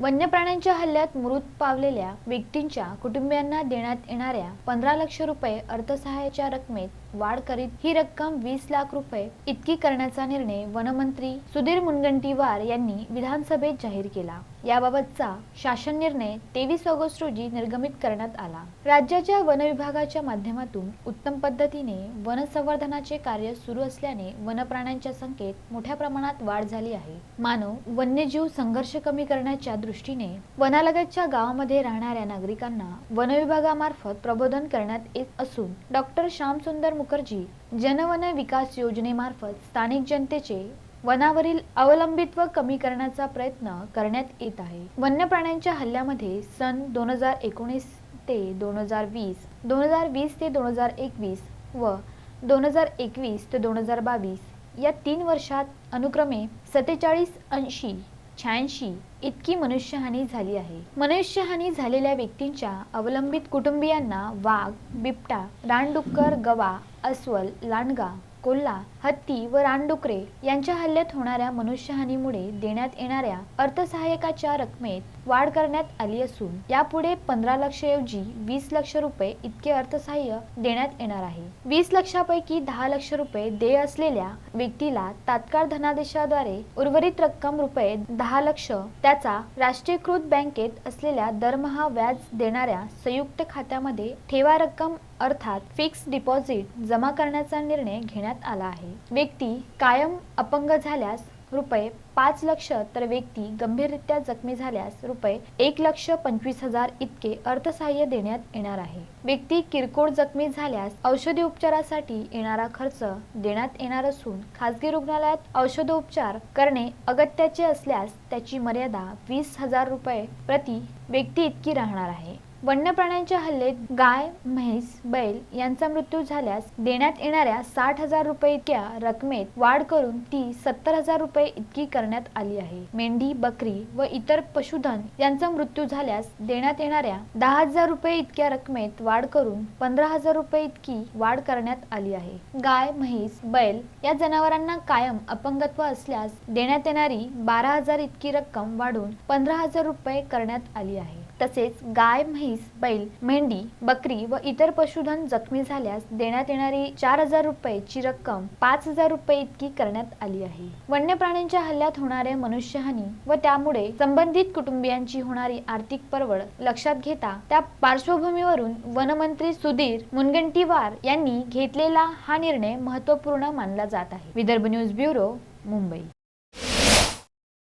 वन्य प्राण्यांच्या हल्ल्यात मृत पावलेल्या व्यक्तींच्या कुटुंबियांना देण्यात येणाऱ्या पंधरा लक्ष रुपये अर्थसहाय्याच्या रकमेत वाढ करीत ही रक्कम वीस लाख रुपये इतकी करण्याचा निर्णय वनमंत्री सुधीर मुनगंटीवार यांनी विधानसभेत जाहीर केला. याबाबतचा शासन निर्णय तेवीस ऑगस्ट रोजी निर्गमित करण्यात आला. राज्याच्या वन विभागाच्या माध्यमातून उत्तम पद्धतीने वन संवर्धनाचे कार्य सुरू असल्याने वनप्राण्यांच्या संख्येत मोठ्या प्रमाणात वाढ झाली आहे. मानव वन्यजीव संघर्ष कमी करण्याच्या दृष्टीने वनालगतच्या गावामध्ये राहणाऱ्या नागरिकांना वन विभागामार्फत प्रबोधन करण्यात येत असून डॉक्टर श्यामसुंदर मुखर्जी जनवन विकास योजनेमार्फत स्थानिक जनतेचे वनावरील अवलंबित्व कमी करण्याचा प्रयत्न करण्यात येत आहे. वन्य प्राण्यांच्या हल्ल्यामध्ये सन दोन हजार एकोणीस ते दोन हजार वीस दोन हजार वीस ते दोन हजार एकवीस व दोन हजार एकवीस ते दोन हजार बावीस या तीन वर्षात अनुक्रमे सत्तेचाळीस ऐंशी शहाऐंशी इतकी मनुष्यहानी झाली आहे. मनुष्यहानी झालेल्या व्यक्तींच्या अवलंबित कुटुंबियांना वाघ बिबटा रानडुक्कर गवा अस्वल लांडगा कोल्हा हत्ती व रानडुकरे यांच्या हल्ल्यात होणाऱ्या मनुष्यहानीमुळे देण्यात येणाऱ्या अर्थसहाय्यकाच्या रकमेत वाढ करण्यात आली असून यापुढे पंधरा लक्ष ऐवजी वीस लक्ष रुपये इतके अर्थसहाय्य देण्यात येणार आहे. वीस लक्षापैकी दहा लक्ष रुपये देय असलेल्या व्यक्तीला तात्काळ धनादेशाद्वारे उर्वरित रक्कम रुपये दहा लक्ष त्याचा राष्ट्रीयकृत बँकेत असलेल्या दरमहा व्याज देणाऱ्या संयुक्त खात्यामध्ये ठेवा रक्कम अर्थात फिक्स डिपॉझिट जमा करण्याचा निर्णय घेण्यात आला आहे. व्यक्ती कायम अपंग झाल्यास रुपये पाच लक्ष तर व्यक्ती गंभीररित्या जखमी झाल्यास रुपये एक लक्ष पंचवीस हजार इतके अर्थसहाय्य देण्यात येणार आहे. व्यक्ती किरकोळ जखमी झाल्यास औषधी उपचारासाठी येणारा खर्च देण्यात येणार असून खासगी रुग्णालयात औषधोपचार करणे अगत्याचे असल्यास त्याची मर्यादा वीस हजार रुपये प्रति व्यक्ती इतकी राहणार आहे. वन्य प्राण्यांच्या हल्लेत गाय म्हैस बैल यांचा मृत्यू झाल्यास देण्यात येणाऱ्या साठ हजार रुपये इतक्या रकमेत वाढ करून ती सत्तर हजार रुपये इतकी करण्यात आली आहे. मेंढी बकरी व इतर पशुधन यांचा मृत्यू झाल्यास देण्यात येणाऱ्या दहा हजार रुपये इतक्या रकमेत वाढ करून पंधरा हजार रुपये इतकी वाढ करण्यात आली आहे. गाय म्हैस बैल या जनावरांना कायम अपंगत्व असल्यास देण्यात येणारी बारा हजार इतकी रक्कम वाढून पंधरा हजार रुपये करण्यात आली आहे. तसेच गाय म्हैस बैल मेंढी बकरी व इतर पशुधन जखमी झाल्यास देण्यात येणारी चार हजार रुपयेची रक्कम पाच हजार रुपये इतकी करण्यात आली आहे. वन्य प्राण्यांच्या हल्ल्यात होणारे मनुष्यहानी व त्यामुळे संबंधित कुटुंबियांची होणारी आर्थिक परवड लक्षात घेता त्या पार्श्वभूमीवरून वनमंत्री सुधीर मुनगंटीवार यांनी घेतलेला हा निर्णय महत्त्वपूर्ण मानला जात आहे. Vidarbha news bureau Mumbai.